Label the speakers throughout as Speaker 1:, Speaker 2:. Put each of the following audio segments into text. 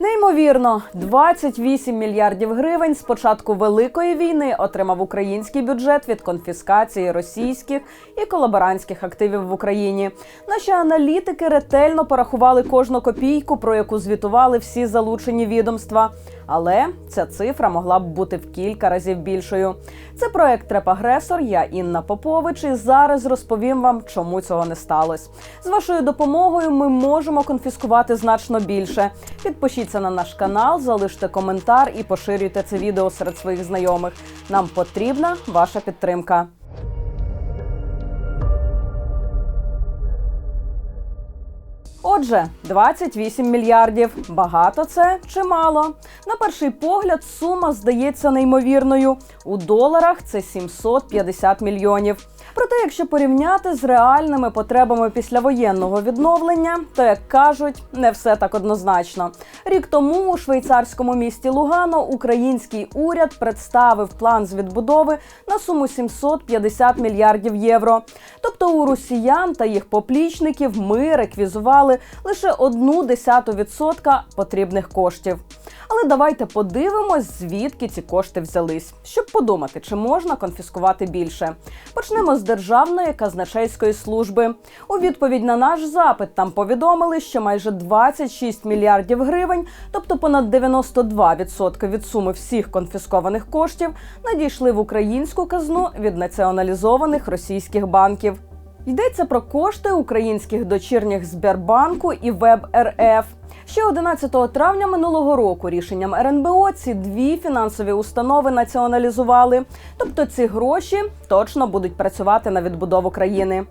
Speaker 1: 네, Неймовірно, 28 мільярдів гривень з початку великої війни отримав український бюджет від конфіскації російських і колаборантських активів в Україні. Наші аналітики ретельно порахували кожну копійку, про яку звітували всі залучені відомства. Але ця цифра могла б бути в кілька разів більшою. Це проект Репагресор. Я Інна Попович. І зараз розповім вам, чому цього не сталося. З вашою допомогою ми можемо конфіскувати значно більше. Підпишіться на наш канал, залиште коментар і поширюйте це відео серед своїх знайомих. Нам потрібна ваша підтримка. Отже, 28 мільярдів. Багато це чи мало? На перший погляд, сума здається неймовірною. У доларах це 750 мільйонів. Проте, якщо порівняти з реальними потребами післявоєнного відновлення, то як кажуть, не все так однозначно. Рік тому у швейцарському місті Лугано український уряд представив план з відбудови на суму 750 мільярдів євро. Тобто у росіян та їх поплічників ми реквізували лише одну десяту відсотка потрібних коштів. Але давайте подивимось, звідки ці кошти взялись, щоб подумати, чи можна конфіскувати більше. Почнемо з державної казначейської служби. У відповідь на наш запит там повідомили, що майже 26 мільярдів гривень, тобто понад 92% від суми всіх конфіскованих коштів, надійшли в українську казну від націоналізованих російських банків. Йдеться про кошти українських дочірніх Сбербанку і Веб РФ. Ще 11 травня минулого року рішенням РНБО ці дві фінансові установи націоналізували. Тобто ці гроші точно будуть працювати на відбудову країни.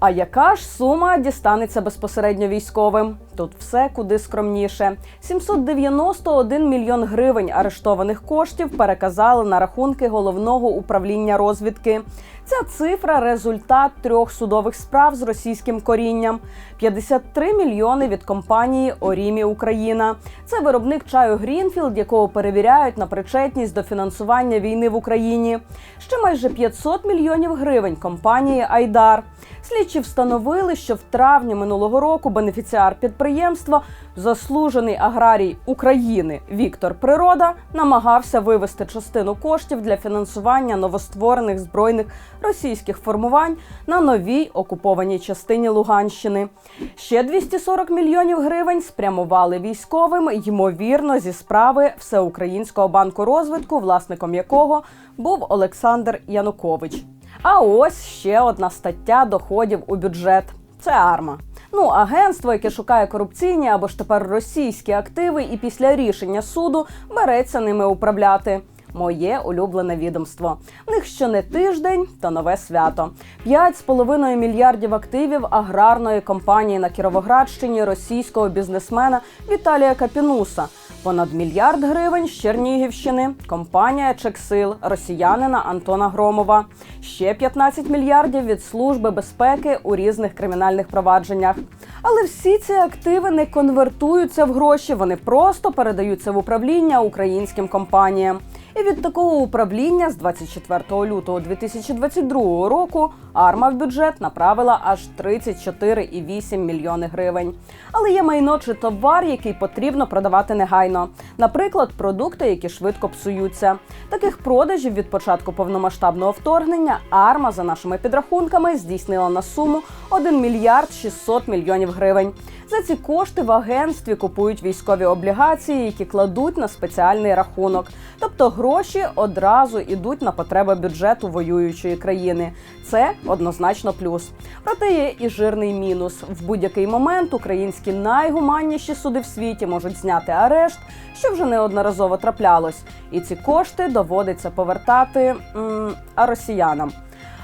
Speaker 1: А яка ж сума дістанеться безпосередньо військовим? Тут все куди скромніше. 791 мільйон гривень арештованих коштів переказали на рахунки головного управління розвідки. Ця цифра результат трьох судових справ з російським корінням. 53 мільйони від компанії Орімі Україна. Це виробник чаю Грінфілд, якого перевіряють на причетність до фінансування війни в Україні. Ще майже 500 мільйонів гривень компанії Айдар. Слідчі встановили, що в травні минулого року бенефіціар підприємства, заслужений аграрій України Віктор Природа, намагався вивести частину коштів для фінансування новостворених збройних російських формувань на новій окупованій частині Луганщини. Ще 240 мільйонів гривень спрямували військовим, ймовірно, зі справи Всеукраїнського банку розвитку, власником якого був Олександр Янукович. А ось ще одна стаття доходів у бюджет. Це арма. Ну, агентство, яке шукає корупційні або ж тепер російські активи, і після рішення суду береться ними управляти. Моє улюблене відомство. В них що не тиждень, то нове свято. 5,5 мільярдів активів аграрної компанії на Кіровоградщині російського бізнесмена Віталія Капінуса. Понад мільярд гривень з Чернігівщини. Компанія Чексил росіянина Антона Громова. Ще 15 мільярдів від служби безпеки у різних кримінальних провадженнях. Але всі ці активи не конвертуються в гроші, вони просто передаються в управління українським компаніям. І від такого управління з 24 лютого 2022 року арма в бюджет направила аж 34,8 мільйони гривень. Але є майно чи товар, який потрібно продавати негайно. Наприклад, продукти, які швидко псуються. Таких продажів від початку повномасштабного вторгнення арма за нашими підрахунками здійснила на суму 1 мільярд 600 мільйонів гривень. За ці кошти в агентстві купують військові облігації, які кладуть на спеціальний рахунок. Тобто гроші одразу йдуть на потреби бюджету воюючої країни. Це однозначно плюс. Проте є і жирний мінус. В будь-який момент українські найгуманніші суди в світі можуть зняти арешт, що вже неодноразово траплялось. І ці кошти доводиться повертати м, а росіянам.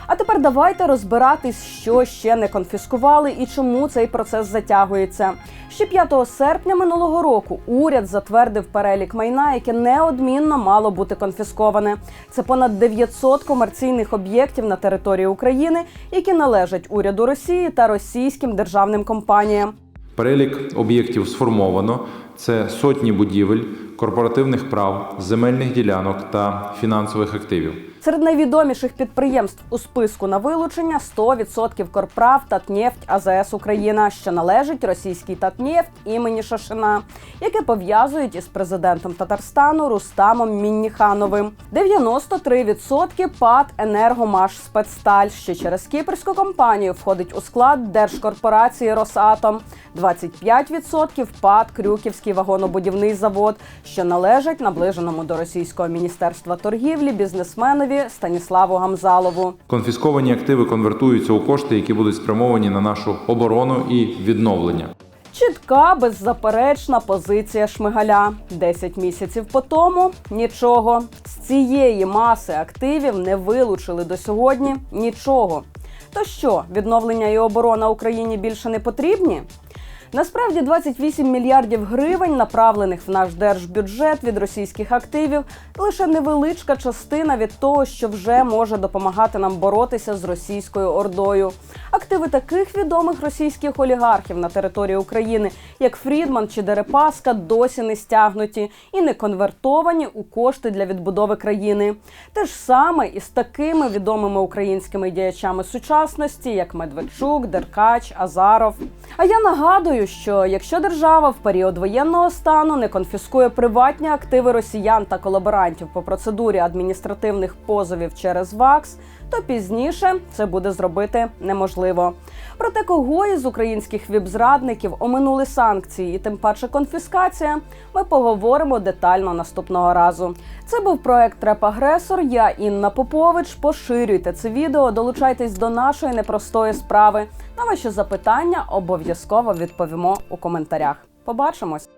Speaker 1: А тепер давайте розбиратись, що ще не конфіскували і чому цей процес затягується. Ще 5 серпня минулого року уряд затвердив перелік майна, яке неодмінно мало бути конфісковане. Це понад 900 комерційних об'єктів на території України, які належать уряду Росії та російським державним компаніям.
Speaker 2: Перелік об'єктів сформовано. Це сотні будівель, корпоративних прав, земельних ділянок та фінансових активів.
Speaker 1: Серед найвідоміших підприємств у списку на вилучення 100% Корправ Татнефть АЗС Україна, що належить російській Татнефть імені Шашина, яке пов'язують із президентом Татарстану Рустамом Мінніхановим. 93% ПАД Енергомаш Спецсталь, що через кіпрську компанію входить у склад держкорпорації Росатом. 25% ПАД Крюківський вагонобудівний завод, що належить наближеному до російського міністерства торгівлі бізнесменові Станіславу Гамзалову.
Speaker 2: Конфісковані активи конвертуються у кошти, які будуть спрямовані на нашу оборону і відновлення.
Speaker 1: Чітка, беззаперечна позиція Шмигаля. 10 місяців по тому нічого. З цієї маси активів не вилучили до сьогодні нічого. То що, відновлення і оборона Україні більше не потрібні? Насправді 28 мільярдів гривень, направлених в наш держбюджет від російських активів, лише невеличка частина від того, що вже може допомагати нам боротися з російською ордою. Активи таких відомих російських олігархів на території України, як Фрідман чи Дерипаска, досі не стягнуті і не конвертовані у кошти для відбудови країни. Те ж саме і з такими відомими українськими діячами сучасності, як Медведчук, Деркач, Азаров. А я нагадую, що якщо держава в період воєнного стану не конфіскує приватні активи росіян та колаборантів по процедурі адміністративних позовів через ВАКС, то пізніше це буде зробити неможливо. Проте кого із українських віп-зрадників оминули санкції і тим паче конфіскація, ми поговоримо детально наступного разу. Це був проект Реп-Агресор. Я Інна Попович. Поширюйте це відео, долучайтесь до нашої непростої справи. На ваші запитання обов'язково відповімо у коментарях. Побачимось!